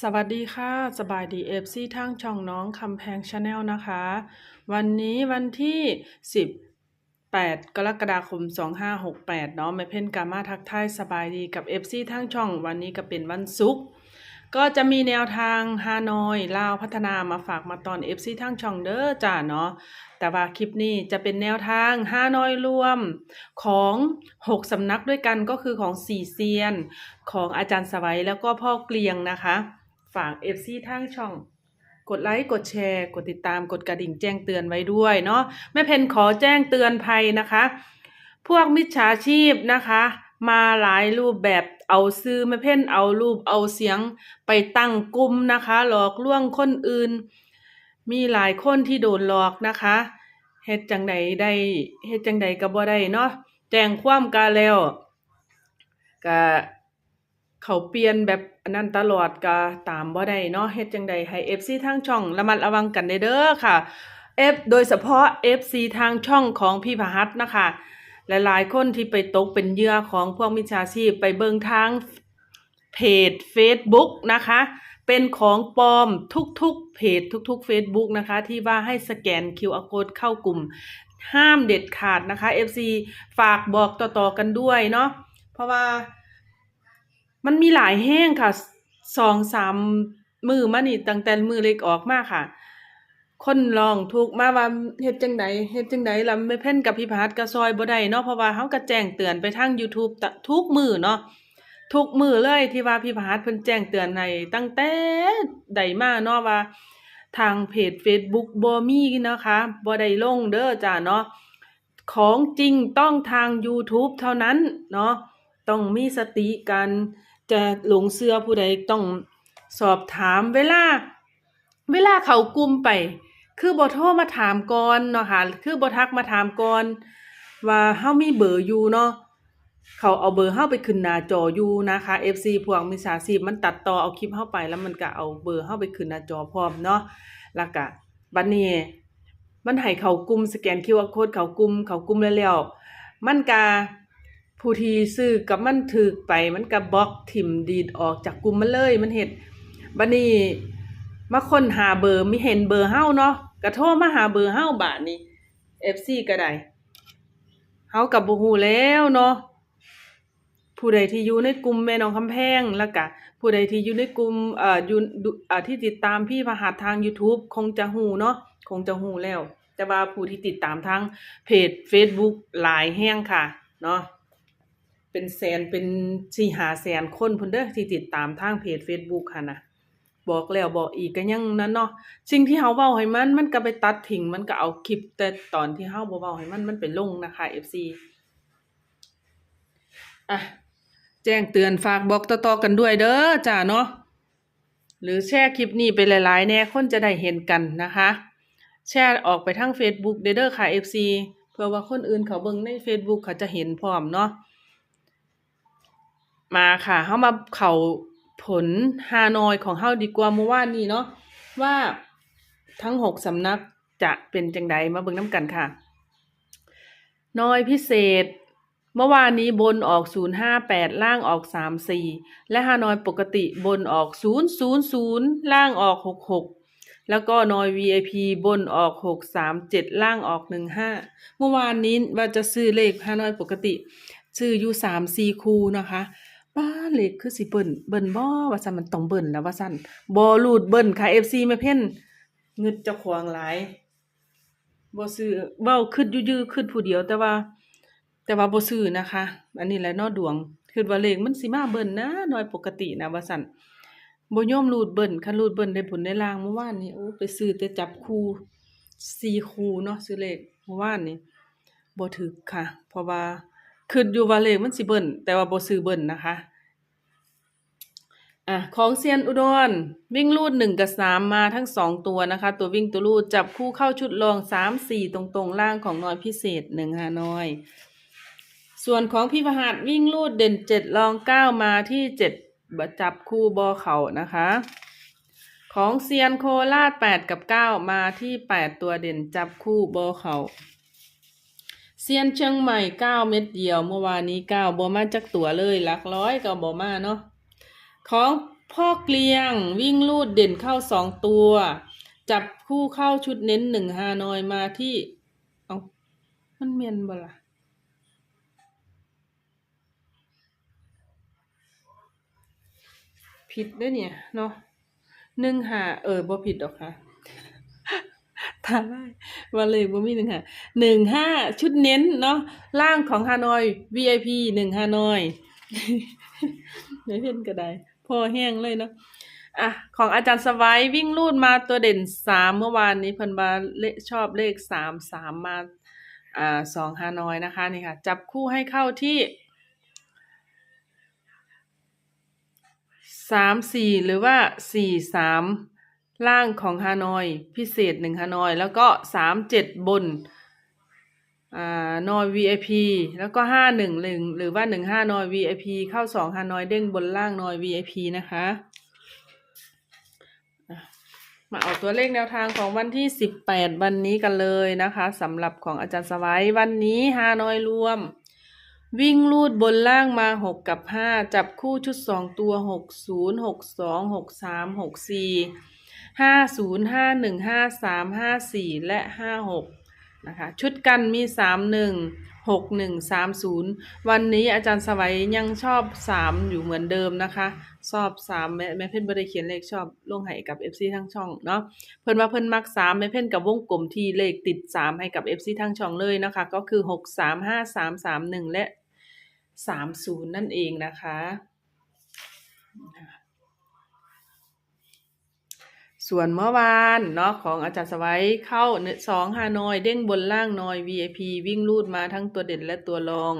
สวัสดีค่ะ สบายดีเอฟซีทั้งช่องน้องคำแพงชาแนลนะคะ วันนี้วันที่ 18 กรกฎาคม 2568เนาะแม่เพ่นกามาทักทายสบายดีกับเอฟซีทั้งช่อง วันนี้ก็เป็นวันศุกร์ ก็จะมีแนวทางฮานอยลาวพัฒนามาฝากมาตอน FC ทางช่องเด้อจ้าเนาะแต่ว่าคลิปนี้จะเป็นแนวทางฮานอยรวมของ 6 สำนักด้วยกันก็คือของสี่เซียน ของอาจารย์สวัยแล้วก็พ่อเกลียงนะคะ ฝาก FC ทางช่องกดไลค์กดแชร์ กดติดตามกดกระดิ่งแจ้งเตือนไว้ด้วยเนาะแม่เพนขอแจ้งเตือนภัยนะคะ พวกมิจฉาชีพนะคะ มาหลายรูปแบบ เอาซื้อม่เพ่นเอารูปเอาเสียงไปตั้งกลุ่มนะคะ หลอกลวงคนอื่น มีหลายคนที่โดนหลอกนะคะเฮ็ดจังใดได้เฮ็ดจังใดก็บ่ได้เนาะแจ้งความกาแล้วก็เขาเปลี่ยนแบบนนั้นตลอดก็ตามบ่ได้เนาะเฮ็ดจังใดให้ FC ทางช่องระมัดระวังกันเด้อค่ะ F โดยเฉพาะ FC ทางช่องของพี่พหัสนะคะ หลายๆ คนที่ไปตกเป็นเหยื่อของพวกมิจฉาชีพไปเบิ่งทางเพจ Facebook นะคะ เป็นของปลอมทุกๆเพจทุกๆ Facebook นะคะ ที่ว่าให้สแกน QR code เข้ากลุ่ม ห้ามเด็ดขาดนะคะ FC ฝากบอกต่อๆกันด้วยเนาะเพราะว่ามันมีหลายแห้งค่ะสองสามมือมานี่ตั้งแต่มือเล็กออกมากค่ะ คนลองถูกมาว่าเฮ็ดจังไดเฮ็ดจังไดล่ะไม่เพ่นกับพี่พัดก็ซอยบ่ได้เนาะเพราะว่าเฮาก็แจ้งเตือนไปทาง YouTube ทุกมือเนาะทุกมือเลยที่ว่าพี่พัดเพิ่นแจ้งเตือนให้ตั้งแต่ใดมาเนาะว่า ทางเพจ Facebook บ่มีนะคะบ่ได้ลงเด้อจ้าเนาะของจริงต้องทาง YouTube เท่านั้นเนาะต้องมีสติกันจะหลงเชื่อผู้ใดต้องสอบถามเวลาเวลาเขากลุ่มไป คือบ่โทรมาถามก่อนเนาะค่ะ คือบ่ทักมาถามก่อน ว่าเฮามีเบอร์อยู่เนาะ เขาเอาเบอร์เฮาไปขึ้นหน้าจออยู่นะคะ FC พวกมิจฉาชีพมันตัดต่อเอาคลิปเฮาไปแล้วมันก็เอาเบอร์เฮาไปขึ้นหน้าจอพร้อมเนาะ แล้วก็บัดนี้มันให้เขากลุ่มสแกน QR code เขากลุ่มเขากลุ่มแล้วๆมันก็ผู้ที่ซื้อกับมันถูกไปมันก็บล็อกถิ่มดีดออกจากกลุ่มมันเลยมันเฮ็ดบัดนี้มาค้นหาเบอร์มีเห็นเบอร์เฮาเนาะ ก็โทรมาหาเบอร์เฮาบาดนี้ FC ก็ได้เฮาก็บ่ฮู้แล้วเนาะผู้ใดที่อยู่ในกลุ่มแม่น้องคำแพงแล้วก็ผู้ใดที่อยู่ในกลุ่มเอ่ออยู่ดูอ่าที่ติดตามพี่พหัสทาง YouTube คงจะฮู้เนาะคงจะฮู้แล้ว แต่ว่าผู้ที่ติดตามทางเพจ Facebook หลายแฮงค่ะ เนาะเป็นแสนเป็น4-5แสนคนพุ่นเด้อที่ติดตามทางเพจ Facebook ค่ะนะ บอกแล้วบอกอีกก็ยังนั้นเนาะสิ่งที่เฮาเว้าให้มันมันก็ไปตัดทิ้งมันก็เอาคลิปแต่ตอนที่เฮาบ่เว้าให้มันมันไปลงนะคะ FC อะแจ้งเตือนฝากบอกต่อๆกันด้วยเด้อจ้าเนาะหรือแชร์คลิปนี้ไปหลายๆ แน่คนจะได้เห็นกันนะคะ แชร์ออกไปทาง Facebook เด้อเด้อค่ะ FC เพื่อว่าคนอื่นเขาเบิ่งใน Facebook เขาจะเห็นพร้อมเนาะมาค่ะเฮามาเข้า ผลฮานอยของเฮาดีกว่าเมื่อวานนี้เนาะว่าทั้งหกสำนักจะเป็นจังใดมาเบิ่งน้ำกันค่ะนอยพิเศษ เมื่อวานนี้บนออก 058 ล่างออก 34 และฮานอยปกติบนออก 000 ล่างออก 66 แล้วก็นอย VIP บนออก 637 ล่างออก 15 เมื่อวานนี้ว่าจะซื้อเลขฮานอยปกติ ซื้ออยู่ 3 4 คูนะคะ ป้าเลขคือสิเบิ่นเบิ่นบ่ว่าซั่นมันต้องเบิ่นแล้วว่าซั่นบ่รูดเบิ่นค่ะ FC แม่เพ่นงึดเจ้าของหลายบ่ซื้อเว้าคิดอยู่ๆคิดผู้เดียว แต่ว่า แต่ว่าบ่ซื้อนะคะ อันนี้แหละเนาะดวงคิดว่าเลขมันสิมาเบิ่นนะน้อยปกตินะว่าซั่นบ่ยอมรูดเบิ่นคันรูดเบิ่นได้ผลได้ลางเมื่อวานนี้โอ้ไปซื้อแต่จับคู่สี่คู่เนาะซื้อเลขเมื่อวานนี้บ่ถึกค่ะ เพราะว่า คิดอยู่ว่าเลขมันสิเบิ่นแต่ว่าบ่ซื้อเบิ่นนะคะ อะของเซียนอุดร วิ่งลูดหนึ่งกับสามมาทั้งสองตัวนะคะ ตัววิ่งตัวลูดจับคู่เข้าชุดรองสามสี่ตรงๆล่างของน้อยพิเศษหนึ่งฮานอย ส่วนของพี่พหัสวิ่งลูดเด่นเจ็ดรองเก้ามาที่เจ็ดจับคู่บอเขานะคะ ของเซียนโคราชแปดกับเก้ามาที่แปดตัวเด่นจับคู่บอเขา เซียนเชียงใหม่เก้าเม็ดเดียว เมื่อวานนี้เก้าบอมาจากตัวเลยหลักร้อยกับบอมาเนาะของพ่อเกลียงวิ่งลูดเด่นเข้าสองตัว จับคู่เข้าชุดเน้นหนึ่งฮานอยมาที่เอามันเมียนบ่ล่ะผิดด้วยเนี่ยเนาะหนึ่งหาเออบ่ผิดดอกค่ะ ทาได้ว่าเลยบ่มีหนึ่งหาหนึ่งห้าชุดเน้นเนาะล่างของฮานอย VIP หนึ่งฮานอยไม่เพ่นก็ได้ พอแห้งเลยเนาะอะของอาจารย์สวัยวิ่งลูดมาตัวเด่นสามเมื่อวานนี้เพิ่นมาเลชอบเลขสามสามมาอ่าสองฮานอยนะคะนี่ค่ะ จับคู่ให้เข้าที่สามสี่หรือว่าสี่สาม ล่างของฮานอย พิเศษหนึ่งฮานอย แล้วก็สามเจ็ดบนอ่านอย VIP แล้วก็ห้าหนึ่งหนึ่งหรือว่าหนึ่งห้านอย VIP เข้าสองฮานอยเด้งบนล่างนอย VIP นะคะมาเอาตัวเลขแนวทางของวันที่สิบแปดวันนี้กันเลยนะคะสำหรับของอาจารย์สวัยวันนี้ฮานอยรวม วิ่งลูดบนล่างมาหกกับห้าจับคู่ชุดสองตัวหกศูนย์หกสองหกสามหกสี่ ห้าศูนย์ห้าหนึ่งห้าสามห้าสี่และห้าหกนะคะชุดกันมีสามหนึ่งหกหนึ่งสามศูนย์วันนี้อาจารย์สวัยยังชอบสามอยู่เหมือนเดิมนะคะชอบสามแม่แม่เพ่นบริเขียนเลขชอบลงให้กับ FC ทั้งช่องเนาะเพิ่นว่าเพิ่นมักสามแม่เพ่นกับวงกลมที่เลขติดสามให้กับ FC ทั้งช่องเลยนะคะ ก็คือหกสามห้าสามสามหนึ่งและสามศูนย์นั่นเองนะคะ ส่วนเมื่อวานเนาะของอาจารย์สวัยเข้าสองฮานอยเด้งบนล่างนอย VIP วิ่งลูดมาทั้งตัวเด่นและตัวรอง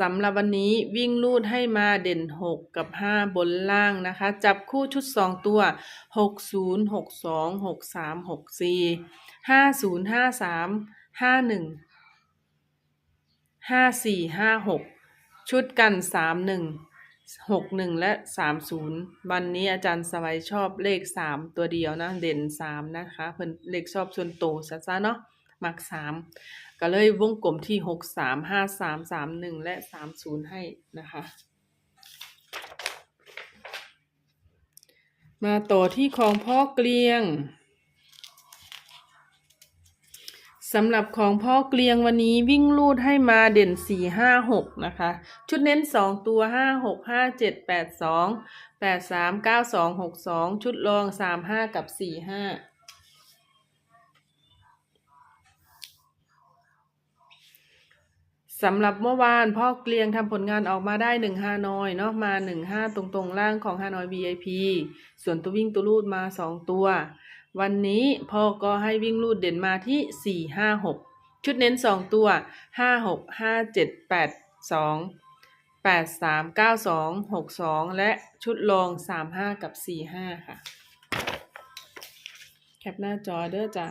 สำหรับวันนี้วิ่งลูดให้มาเด่นหกกับห้าบนล่างนะคะ จับคู่ชุดสองตัวหกศูนย์หกสองหกสามหกสี่ห้าศูนย์ห้าสามห้าหนึ่งห้าสี่ห้าหกชุดกันสาม หกหนึ่งและสามศูนย์วันนี้อาจารย์สวัยชอบเลขสามตัวเดียวนะ เด่นสามนะคะเพิ่นเลขชอบส่วนโตซะซะเนาะมักสามก็เลยวงกลมที่หกสามห้าสามสามหนึ่งและสามศูนย์ให้นะคะ มาต่อที่ของพ่อเกลียง สำหรับของพ่อเกลียงวันนี้วิ่งลูดให้มาเด่นสี่ห้าหกนะคะ ชุดเน้นสองตัวห้าหกห้าเจ็ดแปดสองแปดสามเก้าสองหกสองชุดรองสามห้ากับสี่ห้าสำหรับเมื่อวานพ่อเกลียงทำผลงานออกมาได้หนึ่งฮานอยเนาะมาหนึ่งห้าตรงๆ ล่างของฮานอย VIP ส่วนตัววิ่งตัวลูดมาสองตัว วันนี้พ่อก็ให้วิ่งลูดเด่นมาที่สี่ห้าหกชุดเน้นสองตัวห้าหกห้าเจ็ดแปดสองแปดสามเก้าสองหกสองและชุดรองสามห้ากับสี่ห้าค่ะ แคปหน้าจอเด้อจ้ะ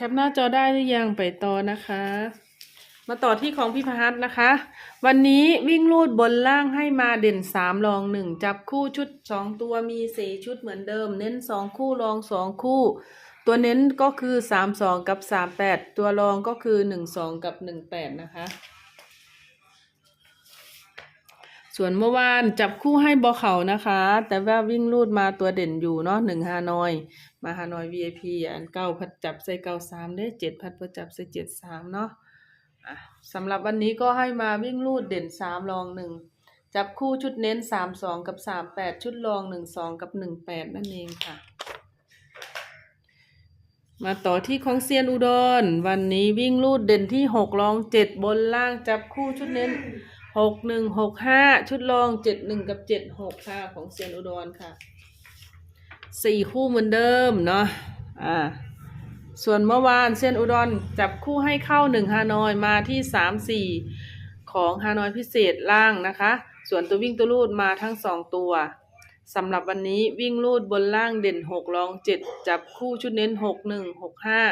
แคปหน้าจอได้หรือยังไปต่อนะคะ มาต่อที่ของพี่พหัสนะคะ วันนี้วิ่งลูดบนล่างให้มาเด่นสามรองหนึ่งจับคู่ชุดสองตัวมีสี่ชุดเหมือนเดิม เน้นสองคู่รองสองคู่ ตัวเน้นก็คือสามสองกับสามแปดตัวรองก็คือหนึ่งสองกับหนึ่งแปดนะคะ ส่วนเมื่อวานจับคู่ให้บอเขานะคะ แต่ว่าวิ่งลูดมาตัวเด่นอยู่เนาะหนึ่งฮานอย มาฮานอย VIP อันเก้าพัดจับใส่เก้าสามเด้เจ็ดพัดพัดจับใส่เจ็ดสามเนาะอะสำหรับวันนี้ก็ให้มาวิ่งลูดเด่นสามรองหนึ่งจับคู่ชุดเน้นสามสองกับสามแปดชุดรองหนึ่งสองกับหนึ่งแปดนั่นเองค่ะ มาต่อที่ของเซียนอุดร วันนี้วิ่งลูดเด่นที่หกรองเจ็ดบนล่างจับคู่ชุดเน้น หกหนึ่งหกห้าชุดรองเจ็ดหนึ่งกับเจ็ดหกค่ะ ของเซียนอุดรค่ะสี่คู่เหมือนเดิมเนาะอ่าส่วนเมื่อวานเซียนอุดรจับคู่ให้เข้าหนึ่งฮานอยมาที่สามสี่ของฮานอยพิเศษล่างนะคะ ส่วนตัววิ่งตัวลูดมาทั้งสองตัวสำหรับวันนี้วิ่งลูดบนล่างเด่นหกรองเจ็ดจับคู่ชุดเน้นหกหนึ่งหกห้า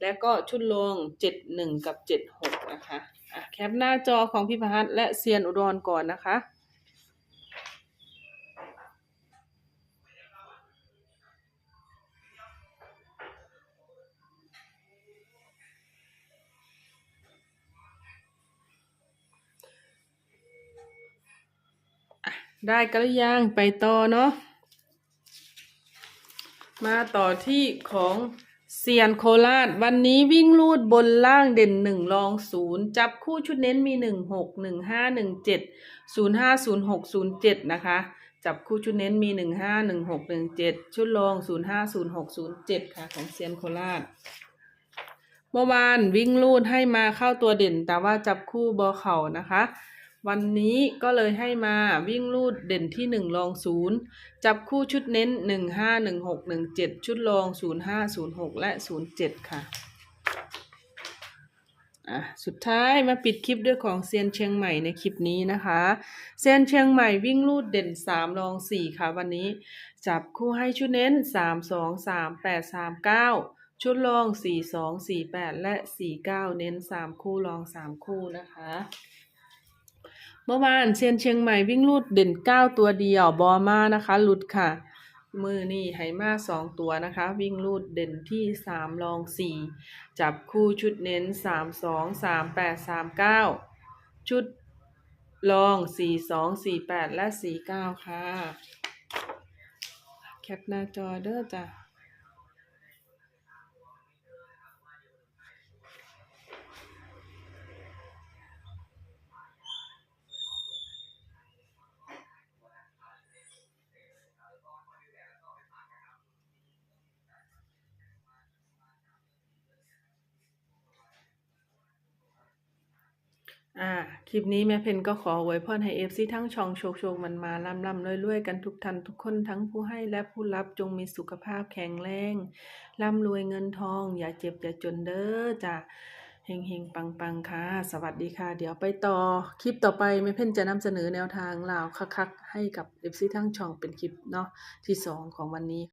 และก็ชุดลงเจ็ดหนึ่งกับเจ็ดหกนะคะ แคปหน้าจอของพี่พหัสและเซียนอุดรก่อนนะคะได้กันหรือยังไปต่อเนาะมาต่อที่ของ เซียนโคราชวันนี้วิ่งลูดบนล่างเด่นหนึ่งรองศูนย์จับคู่ชุดเน้นมีหนึ่งหกหนึ่งห้าหนึ่งเจ็ดศูนย์ห้าศูนย์หกศูนย์เจ็ดนะคะ จับคู่ชุดเน้นมีหนึ่งห้าหนึ่งหกหนึ่งเจ็ดชุดรองศูนย์ห้าศูนย์หกศูนย์เจ็ดค่ะ ของเซียนโคราชเมื่อวานวิ่งลูดให้มาเข้าตัวเด่น แต่ว่าจับคู่บอเข่านะคะ วันนี้ก็เลยให้มาวิ่งลูดเด่นที่หนึ่งรองศูนย์จับคู่ชุดเน้นหนึ่งห้าหนึ่งหกหนึ่งเจ็ดชุดรองศูนย์ห้าศูนย์หกและศูนย์เจ็ดค่ะอะสุดท้ายมาปิดคลิปด้วยของเซียนเชียงใหม่ในคลิปนี้นะคะเซียนเชียงใหม่วิ่งลูดเด่นสามรองสี่ค่ะ วันนี้จับคู่ให้ชุดเน้นสามสองสามแปดสามเก้าชุดรองสี่สองสี่แปดและสี่เก้าเน้นสามคู่รองสามคู่นะคะ เมื่อวานเซียนเชียงใหม่วิ่งลูดเด่นเก้าตัวเดียวบอมานะคะหลุดค่ะ มือนี่ไหมาสองตัวนะคะ วิ่งลูดเด่นที่สามรองสี่จับคู่ชุดเน้นสามสองสามแปดสามเก้าชุดรองสี่สองสี่แปดและสี่เก้าค่ะ แคปหน้าจอเด้อจ้ะ อ่า คลิปนี้แม่เพนก็ขอไว้พรให้เอฟซีทั้งช่องโชคโชคมันมาล่ำล่ำรวยรวยกันทุกท่านทุกคนทั้งผู้ให้และผู้รับจงมีสุขภาพแข็งแรงร่ำรวยเงินทอง อย่าเจ็บอย่าจนเด้อจ้ะเฮงเฮงปังปังค่ะ สวัสดีค่ะ เดี๋ยวไปต่อ คลิปต่อไปแม่เพนจะนำเสนอแนวทางลาวคักๆให้กับเอฟซีทั้งช่องเป็นคลิปเนาะที่สองของวันนี้